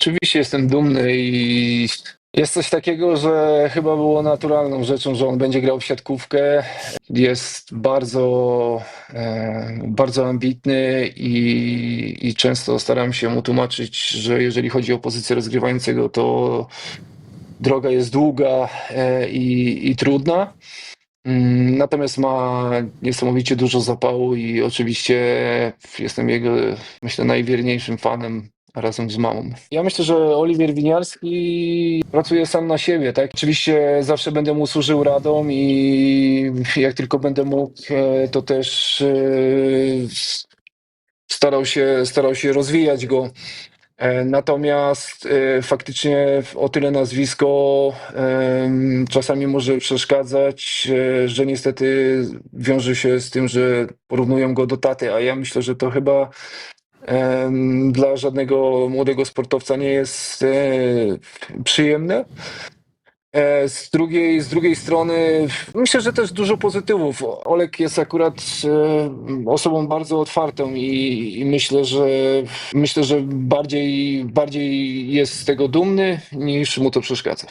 Oczywiście jestem dumny i jest coś takiego, że chyba było naturalną rzeczą, że on będzie grał w siatkówkę. Jest bardzo, e, bardzo ambitny i, i często staram się mu tłumaczyć, że jeżeli chodzi o pozycję rozgrywającego, to droga jest długa e, i, i trudna. Mm, Natomiast ma niesamowicie dużo zapału i oczywiście jestem jego, myślę, najwierniejszym fanem razem z mamą. Ja myślę, że Oliwier Winiarski pracuje sam na siebie, tak? Oczywiście zawsze będę mu służył radą i jak tylko będę mógł, e, to też e, starał się, starał się rozwijać go. E, Natomiast faktycznie o tyle nazwisko czasami może przeszkadzać, że niestety wiąże się z tym, że porównują go do taty, a ja myślę, że to chyba dla żadnego młodego sportowca nie jest e, przyjemne. E, Z drugiej, z drugiej strony myślę, że też dużo pozytywów. Olek jest akurat e, osobą bardzo otwartą i, i myślę, że myślę, że bardziej, bardziej jest z tego dumny niż mu to przeszkadza.